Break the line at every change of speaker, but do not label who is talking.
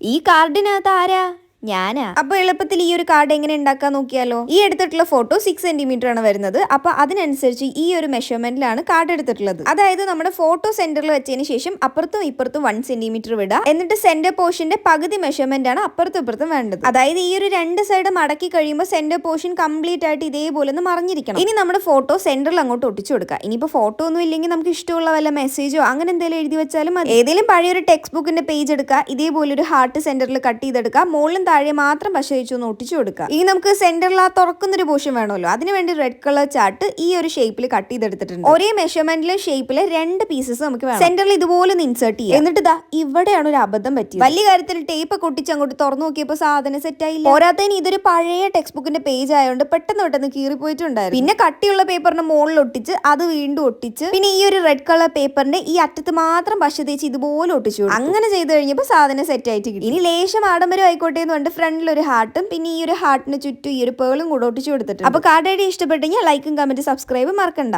ഈ കാർഡിനകത്ത് ആരാ? ഞാനാ. അപ്പൊ എളുപ്പത്തിൽ ഈ ഒരു കാർഡ് എങ്ങനെ ഉണ്ടാക്കാൻ നോക്കിയാലോ? ഈ എടുത്തിട്ടുള്ള ഫോട്ടോ സിക്സ് സെന്റിമീറ്റർ ആണ് വരുന്നത്. അപ്പൊ അതിനനുസരിച്ച് ഈ ഒരു മെഷർമെന്റിലാണ് കാർഡ് എടുത്തിട്ടുള്ളത്. അതായത് നമ്മുടെ ഫോട്ടോ സെന്ററിൽ വെച്ചതിന് ശേഷം അപ്പുറത്തും ഇപ്പുറത്തും വൺ സെന്റിമീറ്റർ വിടുക എന്നിട്ട് സെന്റർ പോർഷന്റെ പകുതി മെഷർമെന്റ് ആണ് അപ്പുറത്തും ഇപ്പുറത്തും വേണ്ടത്. അതായത് ഈ ഒരു രണ്ട് സൈഡ് മടക്കി കഴിയുമ്പോൾ സെന്റർ പോർഷൻ കംപ്ലീറ്റ് ആയിട്ട് ഇതേപോലെ ഒന്ന് മറിഞ്ഞിരിക്കണം. ഇനി നമ്മുടെ ഫോട്ടോ സെന്ററിൽ അങ്ങോട്ട് ഒട്ടിച്ചു കൊടുക്കുക ഇനിയിപ്പോ ഫോട്ടോ ഒന്നും ഇല്ലെങ്കിൽ നമുക്ക് ഇഷ്ടമുള്ള വല്ല മെസ്സേജോ അങ്ങനെ എന്തെങ്കിലും എഴുതി വെച്ചാലും മതി. പഴയ ഒരു ടെക്സ്റ്റ് ബുക്കിന്റെ പേജ് എടുക്കുക ഇതേപോലെ ഒരു ഹാർട്ട് സെന്ററിൽ കട്ട് ചെയ്തെടുക്കുക മുകളിലും താഴെ മാത്രം പശ വെച്ച് ഒന്ന് ഒട്ടിച്ചു കൊടുക്കുക. ഇനി നമുക്ക് സെന്ററിൽ ആ തുറക്കുന്നൊരു പോർഷൻ വേണമല്ലോ. അതിനുവേണ്ടി റെഡ് കളർ ചാർട്ട് ഈ ഒരു ഷേപ്പിൽ കട്ട് ചെയ്തെടുത്തിട്ടുണ്ട്. ഒരേ മെഷർമെന്റിലെ ഷേപ്പിലെ രണ്ട് പീസസ് നമുക്ക് വേണം. സെന്ററിൽ ഇതുപോലെ ഒന്ന് ഇൻസേർട്ട് ചെയ്യാം എന്നിട്ട് ഇതാ ഇവിടെയാണ് ഒരു അബദ്ധം പറ്റിയത്. വലിയ കാര്യത്തിൽ ടേപ്പ് കൊട്ടിച്ച് അങ്ങോട്ട് തുറന്നു നോക്കിയപ്പോൾ സാധനം സെറ്റ് ആയില്ല. പോരാത്തതിന് ഇതൊരു പഴയ ടെക്സ്റ്റ് ബുക്കിന്റെ പേജ് ആയതുകൊണ്ട് പെട്ടെന്ന് പെട്ടെന്ന് കീറിപ്പോയിട്ടുണ്ടായിരുന്നു. പിന്നെ കട്ടിയുള്ള പേപ്പറിന്റെ മുകളിൽ ഒട്ടിച്ച് അത് വീണ്ടും ഒട്ടിച്ച് പിന്നെ ഈ ഒരു റെഡ് കളർ പേപ്പറിന്റെ ഈ അറ്റത്ത് മാത്രം പശ തേച്ച് ഇതുപോലെ ഒട്ടിച്ചു. അങ്ങനെ ചെയ്തു കഴിഞ്ഞപ്പോൾ സാധനം സെറ്റ് ആയിട്ട് കിട്ടി. ഇനി ലേശം ആഡംബരം ആയിക്കോട്ടെ എന്ന് പറഞ്ഞിട്ട് ഫ്രണ്ടിൽ ഒരു ഹാർട്ടും പിന്നെ ഈ ഒരു ഹാർട്ടിന് ചുറ്റും ഈ ഒരു പേളും കൂടെ ഒട്ടിച്ചു കൊടുത്തിട്ടുണ്ട്. അപ്പൊ കാർഡ് ഐഡി ഇഷ്ടപ്പെട്ടെങ്കിൽ ലൈക്കും കമന്റ് സബ്സ്ക്രൈബ് മറക്കണ്ട.